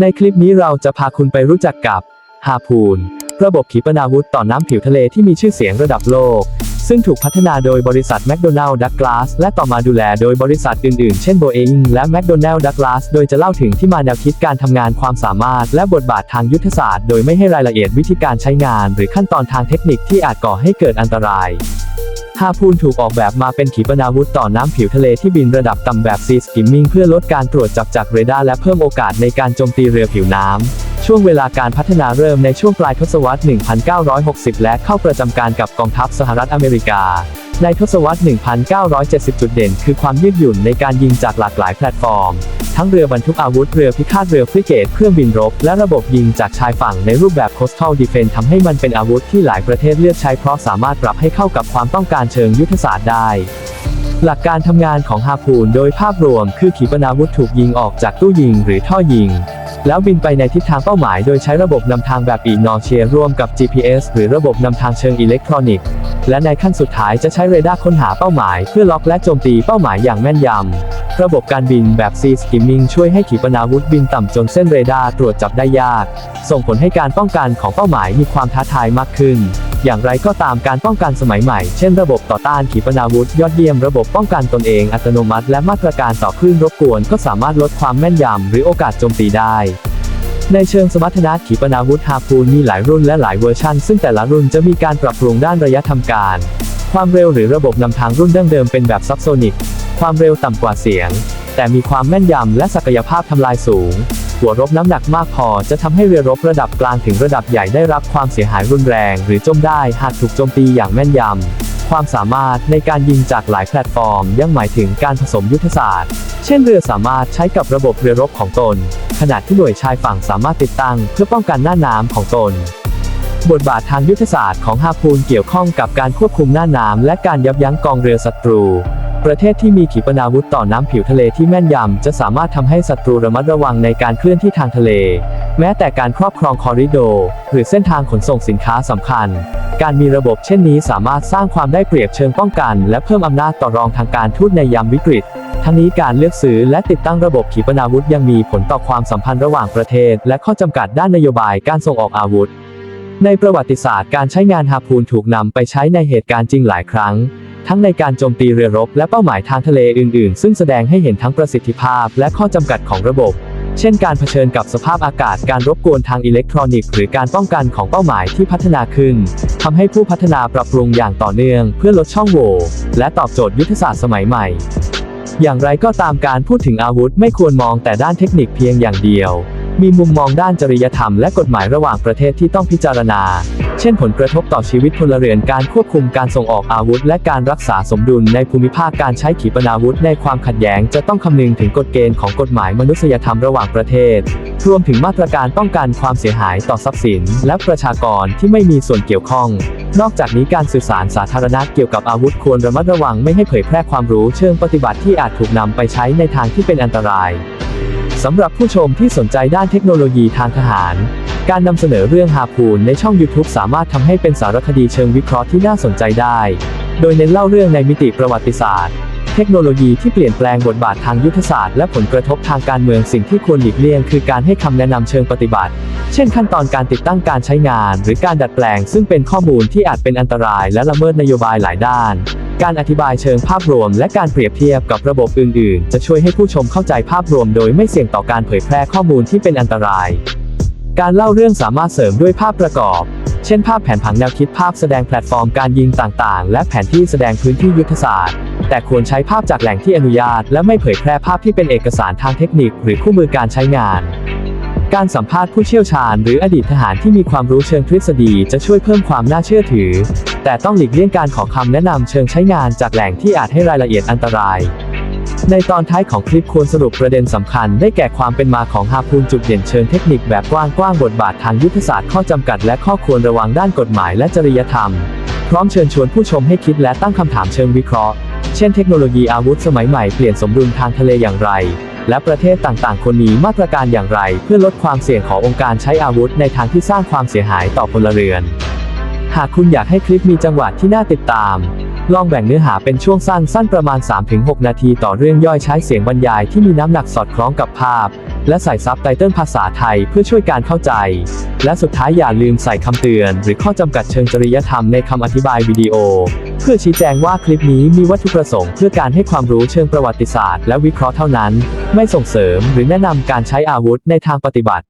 ในคลิปนี้เราจะพาคุณไปรู้จักกับฮาพูน ระบบขีปนาวุธต่อน้ำผิวทะเลที่มีชื่อเสียงระดับโลก ซึ่งถูกพัฒนาโดยบริษัทแมคโดนัลด์ดักลาสและต่อมาดูแลโดยบริษัทอื่นๆ เช่นโบเองและแมคโดนัลด์ดักลาสโดยจะเล่าถึงที่มาแนวคิดการทำงานความสามารถและบทบาททางยุทธศาสตร์ โดยไม่ให้รายละเอียดวิธีการใช้งาน หรือขั้นตอนทางเทคนิคที่อาจก่อให้เกิดอันตราย ฮาพูนถูกออกแบบมาเป็นขีปนาวุธต่อน้ำผิวทะเลที่บินระดับต่ำแบบซีสกิมมิงเพื่อลดการตรวจจับจากเรดาร์และเพิ่มโอกาสในการโจมตีเรือผิวน้ำช่วงเวลาการพัฒนาเริ่มในช่วงปลายทศวรรษ 1960 และเข้าประจำการกับกองทัพสหรัฐอเมริกา ในทศวรรษ 1970 จุดเด่น คือความยืดหยุ่นในการยิงจากหลากหลายแพลตฟอร์ม ทั้งเรือบรรทุกอาวุธ เรือพิฆาต เรือฟริเกต เครื่องบินรบ และระบบยิงจากชายฝั่งในรูปแบบ coastal defense ทำให้มันเป็นอาวุธที่หลายประเทศเลือกใช้เพราะสามารถปรับให้เข้ากับความต้องการเชิงยุทธศาสตร์ได้ หลักการทำงานของฮาพูนโดยภาพรวม คือขีปนาวุธถูกยิงออกจากตู้ยิง หรือท่อยิงแล้วบินไปในทิศทางเป้าหมายโดยใช้ระบบนำทางแบบอีนอเชียร่วมกับ GPS หรือระบบนำทางเชิงอิเล็กทรอนิกส์ และในขั้นสุดท้ายจะใช้เรดาร์ค้นหาเป้าหมายเพื่อล็อกและโจมตีเป้าหมายอย่างแม่นยำ ระบบการบินแบบ Sea Skimming ช่วยให้ขีปนาวุธบินต่ำจนเส้นเรดาร์ตรวจจับได้ยาก ส่งผลให้การป้องกันของเป้าหมายมีความท้าทายมากขึ้น อย่างไรก็ตามการป้องกันสมัยใหม่ เช่นระบบต่อต้านขีปนาวุธยอดเยี่ยมระบบป้องกันตนเองอัตโนมัติ และมาตรการต่อคลื่นรบกวนก็สามารถลดความแม่นยำหรือโอกาสโจมตีได้ ในเชิงสมรรถนะขีปนาวุธฮาพูนมีหลายรุ่นและหลายเวอร์ชันซึ่งแต่ละรุ่นจะมีการปรับปรุงด้านระยะทำการ ความเร็วหรือระบบนำทางรุ่นดั้งเดิมเป็นแบบซับโซนิก ความเร็วต่ำกว่าเสียง แต่มีความแม่นยำและศักยภาพทำลายสูง หัวรบน้ำหนักมากพอจะทำให้เรือรบระดับกลางถึงระดับใหญ่ได้รับความเสียหายรุนแรง หรือจมได้หากถูกโจมตีอย่างแม่นยำ ความสามารถในการยิงจากหลายแพลตฟอร์ม ยังหมายถึงการผสมยุทธศาสตร์ เช่นเรือสามารถใช้กับระบบเรือรบของตน ขณะที่หน่วยชายฝั่งสามารถติดตั้งเพื่อป้องกันหน้าน้ำของตน บทบาททางยุทธศาสตร์ของฮาพูนเกี่ยวข้องกับการควบคุมหน้าน้ำและการยับยั้งกองเรือศัตรู ประเทศที่มีขีปนาวุธต่อน้ำผิวทะเลที่แม่นยำจะสามารถทำให้ศัตรูระมัดระวังในการเคลื่อนที่ทางทะเล แม้แต่การครอบครองคอริโดอร์หรือเส้นทางขนส่งสินค้าสำคัญ การมีระบบเช่นนี้สามารถสร้างความได้เปรียบเชิงป้องกัน และเพิ่มอำนาจต่อรองทางการทูตในยามวิกฤต ทั้งนี้การเลือกซื้อและติดตั้งระบบขีปนาวุธยังมีผลต่อความสัมพันธ์ระหว่างประเทศ และข้อจำกัดด้านนโยบายการส่งออกอาวุธ ในประวัติศาสตร์การใช้งานฮาพูนถูกนำไปใช้ในเหตุการณ์จริงหลายครั้ง ทั้งในการโจมตีเรือรบและเป้าหมายทางทะเลอื่น ๆ ซึ่งแสดงให้เห็นทั้งประสิทธิภาพและข้อจำกัดของระบบ เช่นการเผชิญกับสภาพอากาศการรบกวนทางอิเล็กทรอนิกส์หรือการป้องกันของเป้าหมายที่พัฒนาขึ้นทำให้ผู้พัฒนาปรับปรุงอย่างต่อเนื่อง เพื่อลดช่องโหว่และตอบโจทย์ยุทธศาสตร์สมัยใหม่ อย่างไรก็ตามการพูดถึงอาวุธไม่ควรมองแต่ด้านเทคนิคเพียงอย่างเดียว มีมุมมองด้านจริยธรรมและกฎหมายระหว่างประเทศที่ต้องพิจารณา เช่นผลกระทบต่อชีวิตพลเรือนการควบคุมการส่งออกอาวุธ และการรักษาสมดุลในภูมิภาคการใช้ขีปนาวุธในความขัดแย้งจะต้องคำนึงถึงกฎเกณฑ์ของกฎหมายมนุษยธรรมระหว่างประเทศ รวมถึงมาตรการป้องกันความเสียหายต่อทรัพย์สิน และประชากรที่ไม่มีส่วนเกี่ยวข้อง นอกจากนี้การสื่อสารสาธารณะเกี่ยวกับอาวุธควรระมัดระวังไม่ให้เผยแพร่ความรู้เชิงปฏิบัติที่อาจถูกนำไปใช้ในทางที่เป็นอันตราย สำหรับผู้ชมที่สนใจด้านเทคโนโลยีทางทหาร การนำเสนอเรื่องฮาพูนในช่อง YouTube สามารถทำให้เป็นสารคดีเชิงวิเคราะห์ที่น่าสนใจได้ โดยเน้นเล่าเรื่องในมิติประวัติศาสตร์ เทคโนโลยีที่เปลี่ยนแปลงบทบาททางยุทธศาสตร์และผลกระทบทางการเมืองสิ่งที่ควรหลีกเลี่ยงคือการให้คำแนะนำเชิงปฏิบัติ เช่นขั้นตอนการติดตั้งการใช้งาน หรือการดัดแปลง ซึ่งเป็นข้อมูลที่อาจเป็นอันตรายและละเมิดนโยบายหลายด้าน การอธิบายเชิงภาพรวมและการเปรียบเทียบกับระบบอื่น ๆ จะช่วยให้ผู้ชมเข้าใจภาพรวมโดยไม่เสี่ยงต่อการเผยแพร่ข้อมูลที่เป็นอันตราย การเล่าเรื่องสามารถเสริมด้วยภาพประกอบ เช่น ภาพแผนผังแนวคิดภาพแสดงแพลตฟอร์มการยิงต่าง ๆ และแผนที่แสดงพื้นที่ยุทธศาสตร์ แต่ควรใช้ภาพจากแหล่งที่อนุญาต และไม่เผยแพร่ภาพที่เป็นเอกสารทางเทคนิค หรือคู่มือการใช้งาน การสัมภาษณ์ผู้เชี่ยวชาญหรืออดีตทหารที่มีความรู้เชิงทฤษฎีจะช่วยเพิ่มความน่าเชื่อถือ แต่ต้องหลีกเลี่ยงการขอคำแนะนำเชิงใช้งานจากแหล่งที่อาจให้รายละเอียดอันตราย ในตอนท้ายของคลิปควรสรุปประเด็นสำคัญได้แก่ความเป็นมาของฮาพูนจุดเด่นเชิงเทคนิคแบบกว้างๆบทบาททางยุทธศาสตร์ข้อจำกัดและข้อควรระวังด้านกฎหมายและจริยธรรม พร้อมเชิญชวนผู้ชมให้คิดและตั้งคำถามเชิงวิเคราะห์ เช่นเทคโนโลยีอาวุธสมัยใหม่เปลี่ยนสมดุลทางทะเลอย่างไร และประเทศต่างๆ คนมีมาตรการอย่างไร เพื่อลดความเสี่ยงขององค์การใช้อาวุธในทางที่สร้างความเสียหายต่อพลเรือน หากคุณอยากให้คลิปมีจังหวะที่น่าติดตาม ลองแบ่งเนื้อหาเป็นช่วงสั้นสั้นประมาณ 3-6 นาทีต่อเรื่องย่อยใช้เสียงบรรยายที่มีน้ำหนักสอดคล้องกับภาพ และใส่ซับไตเติลภาษาไทยเพื่อช่วยการเข้าใจ และสุดท้ายอย่าลืมใส่คำเตือน หรือข้อจำกัดเชิงจริยธรรมในคำอธิบายวิดีโอ เพื่อชี้แจงว่าคลิปนี้มีวัตถุประสงค์เพื่อการให้ความรู้เชิงประวัติศาสตร์และวิเคราะห์เท่านั้น ไม่ส่งเสริมหรือแนะนำการใช้อาวุธในทางปฏิบัติ